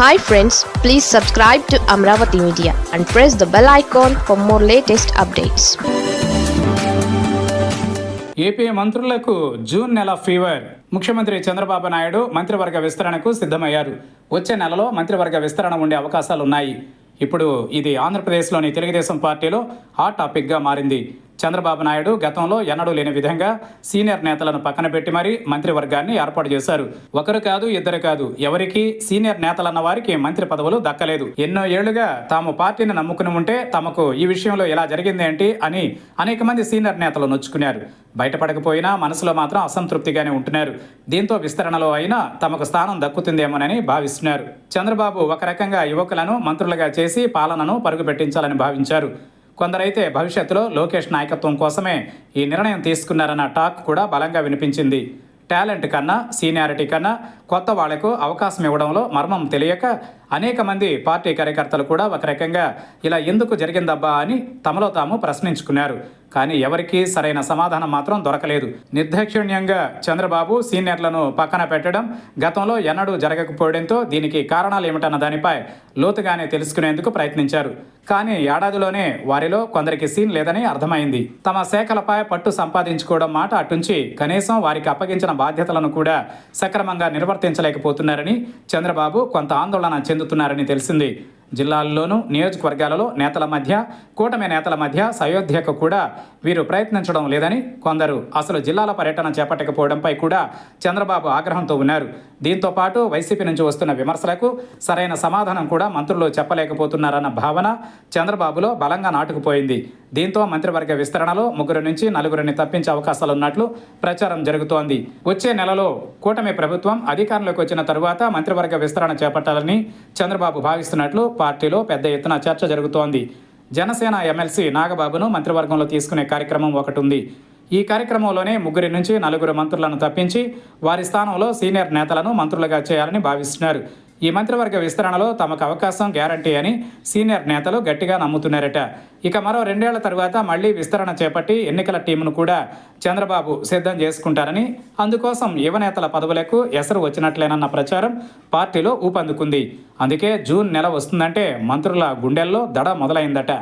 Hi friends please subscribe to Amaravati media and press the bell icon for more latest updates AP మంత్రులకు June నెల fever. ముఖ్యమంత్రి చంద్రబాబు నాయుడు మంత్రివర్గ విస్తరణకు సిద్ధమయ్యారు. వచ్చే నెలలో మంత్రివర్గ విస్తరణ ఉండే అవకాశాలున్నాయి. ఇప్పుడు ఇది ఆంధ్రప్రదేశ్లోని తెలుగుదేశం పార్టీలో హాట్ టాపిక్గా మారింది. చంద్రబాబు నాయుడు గతంలో ఎన్నడూ లేని విధంగా సీనియర్ నేతలను పక్కన పెట్టి మరీ మంత్రివర్గాన్ని ఏర్పాటు చేశారు. ఒకరు కాదు ఇద్దరు కాదు. ఎవరికి సీనియర్ నేతలన్న వారికి మంత్రి పదవులు దక్కలేదు. ఎన్నో ఏళ్ళుగా తాము పార్టీని నమ్ముకుని ఉంటే తమకు ఈ విషయంలో ఇలా జరిగింది ఏంటి అని అనేక మంది సీనియర్ నేతలు నొచ్చుకున్నారు. బయటపడకపోయినా మనసులో మాత్రం అసంతృప్తిగానే ఉంటున్నారు. దీంతో విస్తరణలో అయినా తమకు స్థానం దక్కుతుందేమోనని భావిస్తున్నారు. చంద్రబాబు ఒక రకంగా యువకులను మంత్రులుగా చేసి పాలనను పరుగు పెట్టించాలని భావించారు. కొందరైతే భవిష్యత్తులో లోకేష్ నాయకత్వం కోసమే ఈ నిర్ణయం తీసుకున్నారన్న టాక్ కూడా బలంగా వినిపించింది. టాలెంట్ కన్నా సీనియారిటీ కన్నా కొత్త వాళ్ళకు అవకాశం ఇవ్వడంలో మర్మం తెలియక అనేక మంది పార్టీ కార్యకర్తలు కూడా ఒక రకంగా ఇలా ఎందుకు జరిగిందబ్బా అని తమలో తాము ప్రశ్నించుకున్నారు. కానీ ఎవరికీ సరైన సమాధానం మాత్రం దొరకలేదు. నిర్దాక్షిణ్యంగా చంద్రబాబు సీనియర్లను పక్కన పెట్టడం గతంలో ఎన్నడూ జరగకపోవడంతో దీనికి కారణాలు ఏమిటన్న దానిపై లోతుగానే తెలుసుకునేందుకు ప్రయత్నించారు. కానీ ఏడాదిలోనే వారిలో కొందరికి సీన్ లేదని అర్థమైంది. తమ శాఖలపై పట్టు సంపాదించుకోవడం మాట అటుంచి కనీసం వారికి అప్పగించిన బాధ్యతలను కూడా సక్రమంగా నిర్వర్తించలేకపోతున్నారని చంద్రబాబు కొంత ఆందోళన చెందుతున్నారని తెలిసింది. జిల్లాల్లోనూ నియోజకవర్గాలలో నేతల మధ్య కూటమి నేతల మధ్య సయోధ్యకు కూడా వీరు ప్రయత్నించడం లేదని కొందరు. అసలు జిల్లాల పర్యటన చేపట్టకపోవడంపై కూడా చంద్రబాబు ఆగ్రహంతో ఉన్నారు. దీంతో పాటు వైసీపీ నుంచి వస్తున్న విమర్శలకు సరైన సమాధానం కూడా మంత్రులు చెప్పలేకపోతున్నారన్న భావన చంద్రబాబులో బలంగా నాటుకుపోయింది. దీంతో మంత్రివర్గ విస్తరణలో ముగ్గురు నుంచి నలుగురిని తప్పించే అవకాశాలున్నట్లు ప్రచారం జరుగుతోంది. వచ్చే నెలలో కూటమి ప్రభుత్వం అధికారంలోకి వచ్చిన తరువాత మంత్రివర్గ విస్తరణ చేపట్టాలని చంద్రబాబు భావిస్తున్నట్లు పార్టీలో పెద్ద ఎత్తున చర్చ జరుగుతోంది. జనసేన ఎమ్మెల్సీ నాగబాబును మంత్రివర్గంలో తీసుకునే కార్యక్రమం ఒకటి ఉంది. ఈ కార్యక్రమంలోనే ముగ్గురి నుంచి నలుగురు మంత్రులను తప్పించి వారి స్థానంలో సీనియర్ నేతలను మంత్రులుగా చేయాలని భావిస్తున్నారు. ఈ మంత్రివర్గ విస్తరణలో తమకు అవకాశం గ్యారంటీ అని సీనియర్ నేతలు గట్టిగా నమ్ముతున్నారట. ఇక మరో రెండేళ్ళ తరువాత మళ్ళీ విస్తరణ చేపట్టి ఎన్నికల టీమును కూడా చంద్రబాబు సిద్ధం చేసుకుంటారని అందుకోసం యువ నేతల పదవులకు ఎసరు వచ్చినట్లేనన్న ప్రచారం పార్టీలో ఊపందుకుంది. అందుకే జూన్ నెల వస్తుందంటే మంత్రుల గుండెల్లో దడ మొదలైందట.